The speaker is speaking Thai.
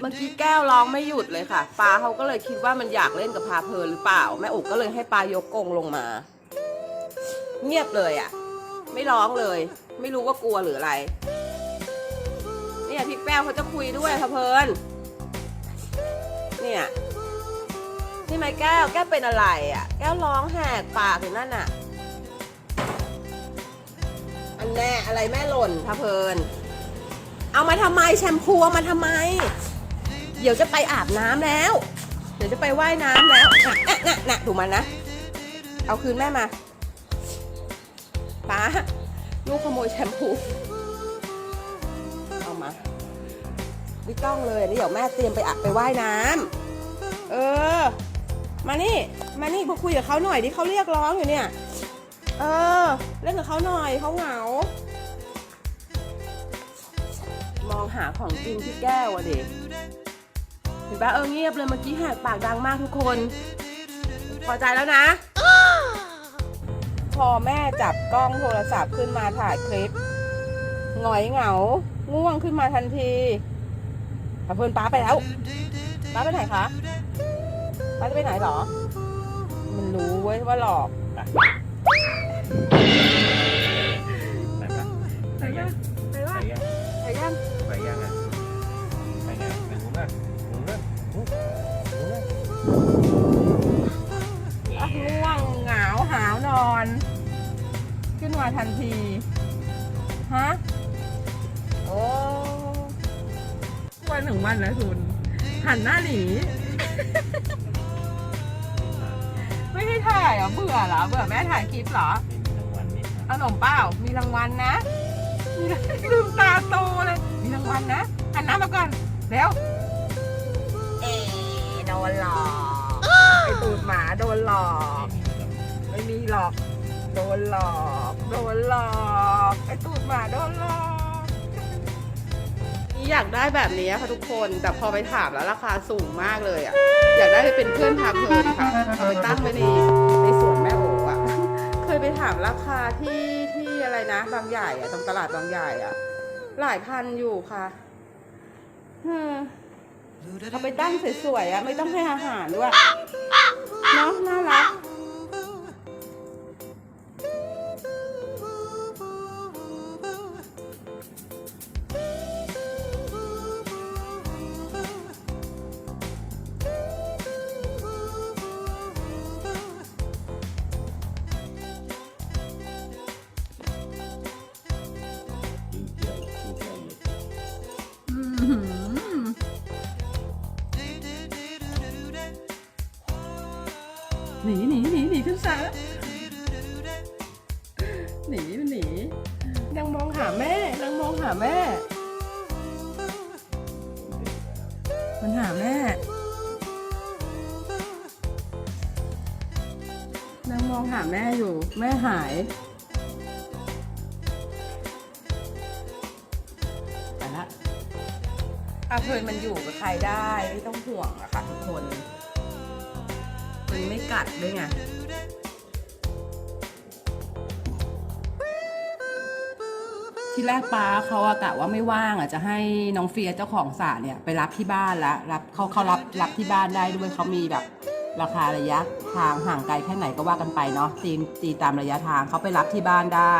เมื่อกี้แก้วร้องไม่หยุดเลยค่ะปลาเขาก็เลยคิดว่ามันอยากเล่นกับพาเพลินหรือเปล่าแม่อุกก็เลยให้ปลายกกรงลงมา เงียบเลยอะ ไม่ร้องเลย ไม่รู้ว่ากลัวหรืออะไรเนี่ยพี่แป้วเขาจะคุยด้วยพาเพลินเนี่ยนี่ไหมแก้วแก้วเป็นอะไรอะ แก้วร้องแหกปากอยู่นั่นอะอันแน่อะไรแม่หล่นพาเพลิน เอามาทำไมแชมพูเอามาทำไม เดี๋ยวจะไปอาบน้ำแล้ว เดี๋ยวจะไปว่ายน้ำแล้วน่ะน่ะน่ะน่ะถูกมันนะ เอาคืนแม่มาป้าลูกขโมยแชมพู เอามาไม่ต้องเลยเดี๋ยวแม่เตรียมไปอาบไปว่ายน้ำเออ มานี่ มานี่มาคุยกับเขาหน่อยดิเขาเรียกร้องอยู่เนี่ย เออ เล่นกับเขาหน่อยเขาเหงา มองหาของกินที่แก้วอะเด็กเห็นปะเออเงียบเลยเมื่อกี้แหกปากดังมากทุกคน พอใจแล้วนะ พอแม่จับกล้องโทรศัพท์ขึ้นมาถ่ายคลิปหงอยเหงา ง่วงขึ้นมาทันทีเอาเพื่อนป้าไปแล้วป้าไปไหนคะป้าจะไปไหนเหรอ มันรู้เว้ยว่าหลอกไปปะไปยังไป ขึ้นมาทันที ฮะ โอ้วันหนึ่งวันนะคุณหันหน้าหนี ไม่ได้ถ่ายเหรอ เบื่อเหรอ เบื่อแม่ถ่ายคลิปเหรอไม่มีรางวัลนี่ครับเอาขนมเปล่า มีรางวัลนะมีรางลืมตาโตเลย มีรางวัลนะหันหน้ามาก่อน เร็ว เอโดนหลอกไอตูดหมาโดนหลอกไมีหรอก โดนหลอก โดนหลอก ไอตูดหมาโดนหลอกอยากได้แบบนี้ค่ะทุกคน แต่พอไปถามแล้วราคาสูงมากเลยอะ อยากได้ไปเป็นเพื่อนพาเพลินค่ะ เอาไปตั้งไว้ในในสวนแม่โอ๋อะ เคยไปถามราคาที่ที่อะไรนะ บางใหญ่อะตรงตลาดบางใหญ่อะหลายพันอยู่ค่ะอืมเอาไปตั้งสวยๆอะไม่ต้องให้อาหารด้วย หนีหนีหนีหนีขึ้นซาหนีมันหนียังมองหาแม่ยังมองหาแม่ มันหาแม่นางมองหาแม่อยู่ แม่หายไปละอาเพลินมันอยู่กับใครได้ ไม่ต้องห่วงอะค่ะทุกคน มันไม่กัดด้วยไงที่แรกป้าเขาอะกะว่าไม่ว่างอะจะให้น้องเฟียเจ้าของสระเนี่ยไปรับที่บ้านละรับเขาเขารับรับที่บ้านได้ด้วยเขามีแบบราคาระยะทางห่างไกลแค่ไหนก็ว่ากันไปเนาะตีตีตามระยะทางเขาไปรับที่บ้านได้